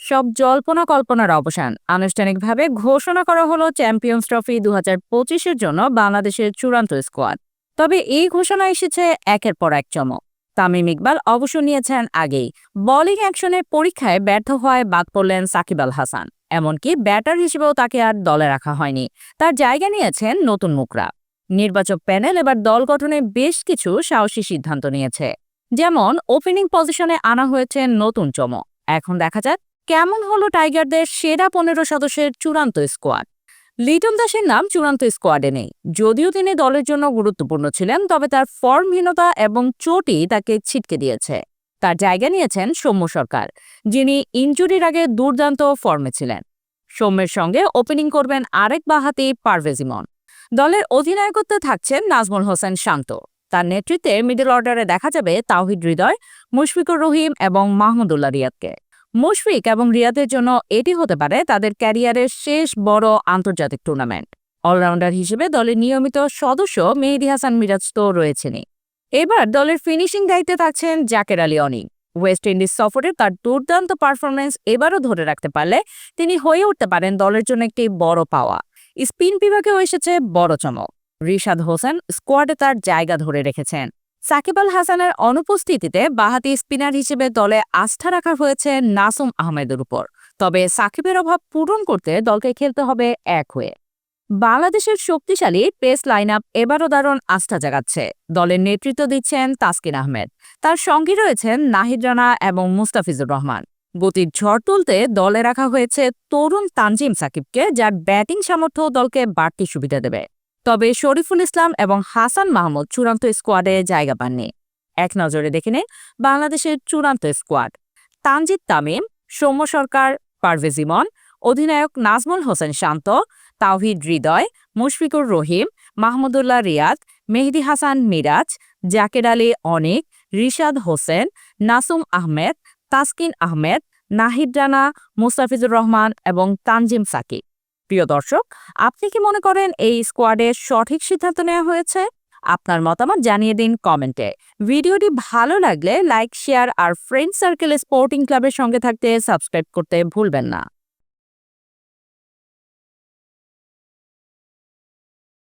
সব জল্পনা কল্পনার অবসান। আনুষ্ঠানিকভাবে ঘোষণা করা হলো চ্যাম্পিয়ন্স ট্রফি দু হাজার পঁচিশের জন্য বাংলাদেশের চূড়ান্ত স্কোয়াড। তবে এই ঘোষণা এসেছে একের পর এক চমক। তামিম ইকবাল অবসর নিয়েছেন আগেই। বোলিং অ্যাকশনের পরীক্ষায় ব্যর্থ হওয়ায় বাদ পড়লেন সাকিব আল হাসান। এমনকি ব্যাটার হিসেবেও তাকে আর দলে রাখা হয়নি। তার জায়গা নিয়েছেন নতুন মুখরা। নির্বাচক প্যানেল এবার দল গঠনে বেশ কিছু সাহসী সিদ্ধান্ত নিয়েছে। যেমন ওপেনিং পজিশনে আনা হয়েছে নতুন চমক। এখন দেখা যাক কেমন হলো টাইগারদের সেরা পনেরো সদস্যের চূড়ান্ত স্কোয়াড লিটন দাসের নাম চূড়ান্ত স্কোয়াডে নেই। যদিও তিনি দলের জন্য গুরুত্বপূর্ণ ছিলেন, তবে তার ফর্মহীনতা এবং চোটই তাকে ছিটকে দিয়েছে। তার জায়গা নিয়েছেন সৌম্য সরকার, যিনি ইনজুরির আগে দুর্দান্ত ফর্মে ছিলেন। সৌম্যের সঙ্গে ওপেনিং করবেন আরেক বাহাতি পারভেজ ইমন দলের অধিনায়কত্বে থাকছেন নাজমুল হোসেন শান্ত। তার নেতৃত্বে মিডল অর্ডারে দেখা যাবে তাওহিদ হৃদয়, মুশফিকুর রহিম এবং মাহমুদুল্লাহ রিয়াদকে। মুশফিক এবং রিয়াদের জন্য এটি হতে পারে তাদের ক্যারিয়ারের শেষ বড় আন্তর্জাতিক টুর্নামেন্ট। অলরাউন্ডার হিসেবে দলের নিয়মিত সদস্য মেহেদি হাসান মিরাজ তো রয়েছেনই। এবার দলের ফিনিশিং দায়িত্বে থাকছেন জাকের আলী অনিক ওয়েস্ট ইন্ডিজ সফরে তার দুর্দান্ত পারফরমেন্স এবারও ধরে রাখতে পারলে তিনি হয়ে উঠতে পারেন দলের জন্য একটি বড় পাওয়া। স্পিন বিভাগেও এসেছে বড় চমক। রিশাদ হোসেন স্কোয়াডে তার জায়গা ধরে রেখেছেন। সাকিব আল হাসানের অনুপস্থিতিতে বাহাতি স্পিনার হিসেবে দলে আস্থা রাখা হয়েছে নাসুম আহমেদের উপর। তবে সাকিবের অভাব পূরণ করতে দলকে খেলতে হবে এক হয়ে। বাংলাদেশের শক্তিশালী পেস লাইন আপ এবারও দারুণ আস্থা জাগাচ্ছে। দলের নেতৃত্ব দিচ্ছেন তাসকিন আহমেদ। তার সঙ্গী রয়েছেন নাহিদ রানা এবং মুস্তাফিজুর রহমান। গতির ঝড় তুলতে দলে রাখা হয়েছে তরুণ তানজিম সাকিবকে, যার ব্যাটিং সামর্থ্য দলকে বাড়তি সুবিধা দেবে। তবে শরীফুল ইসলাম এবং হাসান মাহমুদ চূড়ান্ত স্কোয়াডে জায়গা পাননি। এক নজরে দেখে নিন বাংলাদেশের চূড়ান্ত স্কোয়াড। তানজিদ তামিম, সৌম্য সরকার, পারভেজ ইমন, অধিনায়ক নাজমুল হোসেন শান্ত, তাওহিদ হৃদয়, মুশফিকুর রহিম, মাহমুদুল্লাহ রিয়াদ, মেহেদি হাসান মিরাজ, জাকের আলী অনিক, রিশাদ হোসেন, নাসুম আহমেদ, তাসকিন আহমেদ, নাহিদ রানা, মুস্তাফিজুর রহমান এবং তানজিম সাকিব। প্রিয় দর্শক, আপনি কি মনে করেন এই স্কোয়াডের সঠিক সিদ্ধান্ত নেওয়া হয়েছে? আপনার মতামত জানিয়ে দিন কমেন্টে। ভিডিওটি ভালো লাগলে লাইক, শেয়ার আর ফ্রেন্ড সার্কেল স্পোর্টিং ক্লাবের সঙ্গে থাকতে সাবস্ক্রাইব করতে ভুলবেন না।